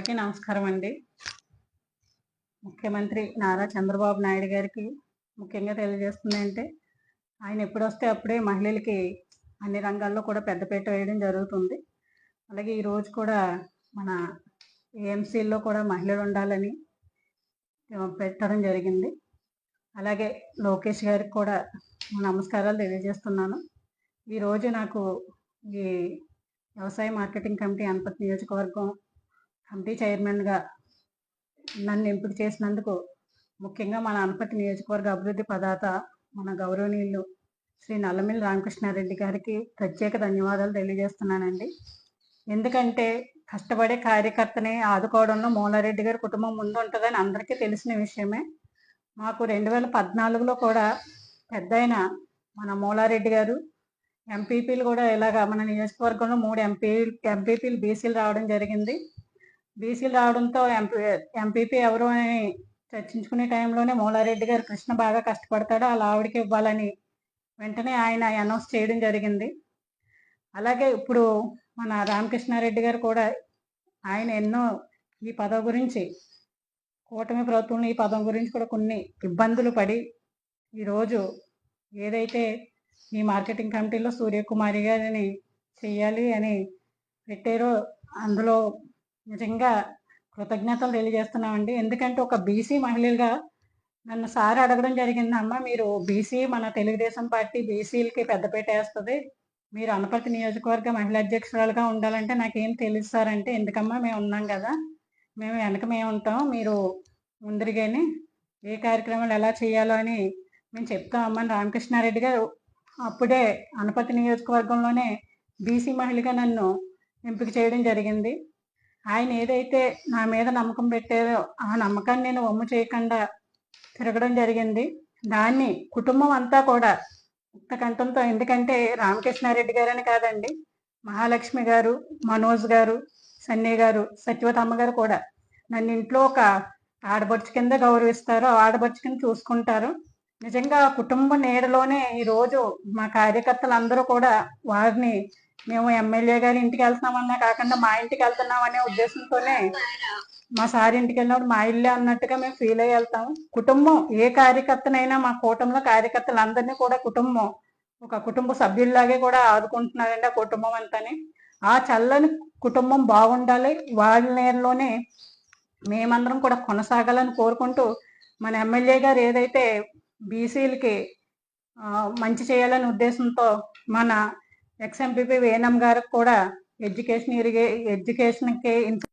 అందరికీ నమస్కారం అండి ముఖ్యమంత్రి నారా చంద్రబాబు నాయుడు గారికి ముఖ్యంగా తెలియజేస్తుంది అంటే ఆయన ఎప్పుడొస్తే అప్పుడే మహిళలకి అన్ని రంగాల్లో కూడా పెద్దపీట వేయడం జరుగుతుంది. అలాగే ఈరోజు కూడా మన ఏఎంసీల్లో కూడా మహిళలు ఉండాలని పెట్టడం జరిగింది. అలాగే లోకేష్ గారికి కూడా నమస్కారాలు తెలియజేస్తున్నాను. ఈరోజు నాకు ఈ వ్యవసాయ మార్కెటింగ్ కమిటీ అనపతి నియోజకవర్గం కమిటీ చైర్మన్గా నన్ను ఎంపిక చేసినందుకు ముఖ్యంగా మన అనపతి నియోజకవర్గ అభివృద్ధి పదాత మన గౌరవనీయులు శ్రీ నల్లమిల్లి రామకృష్ణారెడ్డి గారికి ప్రత్యేక ధన్యవాదాలు తెలియజేస్తున్నానండి. ఎందుకంటే కష్టపడే కార్యకర్తని ఆదుకోవడంలో మూలారెడ్డి గారి కుటుంబం ముందు ఉంటుందని అందరికీ తెలిసిన విషయమే. మాకు రెండు వేల పద్నాలుగులో కూడా పెద్ద మన మూలారెడ్డి గారు ఎంపీపీలు కూడా ఇలాగ మన నియోజకవర్గంలో మూడు ఎంపీ ఎంపీపీలు బీసీలు రావడం జరిగింది. బీసీలు రావడంతో ఎంపీ ఎంపీపీ ఎవరు అని చర్చించుకునే టైంలోనే మూలారెడ్డి గారు కృష్ణ బాగా కష్టపడతాడు అలా ఆవిడకి ఇవ్వాలని వెంటనే ఆయన అనౌన్స్ చేయడం జరిగింది. అలాగే ఇప్పుడు మన రామకృష్ణారెడ్డి గారు కూడా ఆయన ఎన్నో ఈ పదవి గురించి కూటమి ప్రభుత్వంలో ఈ పదం గురించి కూడా కొన్ని ఇబ్బందులు పడి ఈరోజు ఏదైతే ఈ మార్కెటింగ్ కమిటీలో సూర్యకుమారి గారిని చెయ్యాలి అని పెట్టారో అందులో నిజంగా కృతజ్ఞతలు తెలియజేస్తున్నామండి. ఎందుకంటే ఒక బీసీ మహిళలుగా నన్ను సార్ అడగడం జరిగింది అమ్మ మీరు బీసీ మన తెలుగుదేశం పార్టీ బీసీలకి పెద్దపేట వేస్తుంది. మీరు అనపర్తి నియోజకవర్గ మహిళా అధ్యక్షురాలుగా ఉండాలంటే నాకేం తెలుసు సార్ అంటే ఎందుకమ్మా మేము ఉన్నాం కదా మేము వెనక మేము ఉంటాం మీరు ముందరిగానే ఏ కార్యక్రమాలు ఎలా చేయాలో అని మేము చెప్తాం అమ్మని రామకృష్ణారెడ్డి గారు అప్పుడే అనపతి నియోజకవర్గంలోనే బీసీ మహిళగా నన్ను ఎంపిక చేయడం జరిగింది. ఆయన ఏదైతే నా మీద నమ్మకం పెట్టారో ఆ నమ్మకాన్ని నేను వమ్ము చేయకుండా తిరగడం జరిగింది. దాన్ని కుటుంబం అంతా కూడా ఉత్త కంఠంతో ఎందుకంటే రామకృష్ణారెడ్డి గారని కాదండి మహాలక్ష్మి గారు మనోజ్ గారు సన్నీ గారు సత్యవతమ్మ గారు కూడా నన్ను ఇంట్లో ఒక ఆడబడుచు కింద గౌరవిస్తారు ఆడబడుచు కింద చూసుకుంటారు. నిజంగా కుటుంబ నీడలోనే ఈరోజు మా కార్యకర్తలు అందరూ కూడా వారిని మేము ఎమ్మెల్యే గారి ఇంటికి వెళ్తున్నామన్నా కాకుండా మా ఇంటికి వెళ్తున్నాం అనే ఉద్దేశంతోనే మా సార్ ఇంటికి వెళ్ళినప్పుడు మా ఇల్లే అన్నట్టుగా మేము ఫీల్ అయ్యి వెళ్తాం. కుటుంబం ఏ కార్యకర్తనైనా మా కూటమిలో కార్యకర్తలందరినీ కూడా కుటుంబం ఒక కుటుంబ సభ్యుల్లాగే కూడా ఆదుకుంటున్నారండి ఆ కుటుంబం అంతని. ఆ చల్లని కుటుంబం బాగుండాలి. వాళ్ళ నేరలోనే మేమందరం కూడా కొనసాగాలని కోరుకుంటూ మన ఎమ్మెల్యే గారు ఏదైతే బీసీలకి మంచి చేయాలనే ఉద్దేశంతో మన ఎక్స్ఎంపీపీ వేణం గారికి కూడా ఎడ్యుకేషన్ ఇరిగే ఎడ్యుకేషన్కి